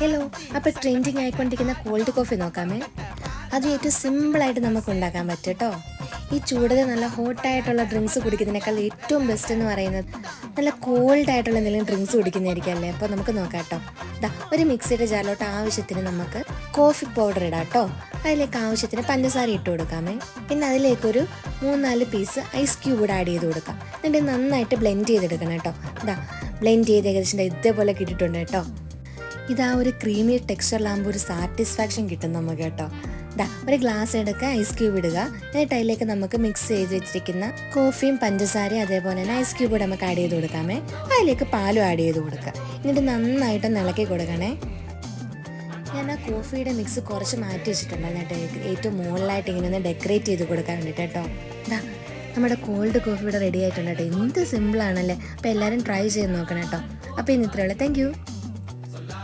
Hello അപ്പോൾ trending ആയിക്കൊണ്ടിരിക്കുന്ന cold coffee നോക്കാമേ. അത് ഏറ്റവും സിമ്പിളായിട്ട് നമുക്ക് ഉണ്ടാക്കാൻ പറ്റും ഈ ചൂടത് നല്ല ഹോട്ടായിട്ടുള്ള ഡ്രിങ്ക്സ് കുടിക്കുന്നതിനേക്കാൾ ഏറ്റവും ബെസ്റ്റ് എന്ന് പറയുന്നത് നല്ല കോൾഡ് ആയിട്ടുള്ള എന്തെങ്കിലും ഡ്രിങ്ക്സ് കുടിക്കുന്നതായിരിക്കും അല്ലേ? അപ്പോൾ നമുക്ക് നോക്കാം കേട്ടോ ദാ ഒരു മിക്സിയുടെ ജാറിലോട്ട് ആവശ്യത്തിന് നമുക്ക് കോഫി പൗഡർ ഇടാം കേട്ടോ അതിലേക്ക് ആവശ്യത്തിന് പഞ്ചസാര ഇട്ട് കൊടുക്കാമേ. പിന്നെ അതിലേക്ക് അതിലേക്കൊരു മൂന്നാൽ പീസ് ഐസ് ക്യൂബ് കൂടെ ആഡ് ചെയ്ത് കൊടുക്കാം. എന്നിട്ട് നന്നായിട്ട് ബ്ലെൻഡ് ചെയ്തെടുക്കണം കേട്ടോ ബ്ലെൻഡ് ചെയ്ത് ഏകദേശം ഇതേപോലെ കിട്ടിയിട്ടുണ്ട് കേട്ടോ ഇതാ ഒരു ക്രീമി ടെക്സ്ചറിലാകുമ്പോൾ ഒരു സാറ്റിസ്ഫാക്ഷൻ കിട്ടും നമുക്ക് കേട്ടോ. ദാ ഒരു ഗ്ലാസ് എടുക്കുക ഐസ് ക്യൂബ് ഇടുക. എന്നിട്ട് അതിലേക്ക് നമുക്ക് മിക്സ് ചെയ്ത് വെച്ചിരിക്കുന്ന കോഫിയും പഞ്ചസാരയും അതേപോലെ തന്നെ ഐസ് ക്യൂബ് കൂടെ നമുക്ക് ആഡ് ചെയ്ത് കൊടുക്കാമേ. അതിലേക്ക് പാലും ആഡ് ചെയ്ത് കൊടുക്കുക. എന്നിട്ട് നന്നായിട്ട് ഇളക്കി കൊടുക്കണേ. ഞാൻ ആ കോഫിയുടെ മിക്സ് കുറച്ച് മാറ്റി വെച്ചിട്ടുണ്ടായിരുന്നു കേട്ടോ. ഏറ്റവും മുകളിലായിട്ട് ഇങ്ങനെ ഒന്ന് ഡെക്കറേറ്റ് ചെയ്ത് കൊടുക്കാൻ വേണ്ടിയിട്ട് കേട്ടോ. ദാ നമ്മുടെ കോൾഡ് കോഫി ഇവിടെ റെഡി ആയിട്ടുണ്ട് കേട്ടോ. എന്ത് സിമ്പിളാണല്ലേ അപ്പോൾ എല്ലാവരും ട്രൈ ചെയ്ത് നോക്കണം കേട്ടോ. അപ്പോൾ ഇന്ന് ഇത്രയുള്ളൂ താങ്ക്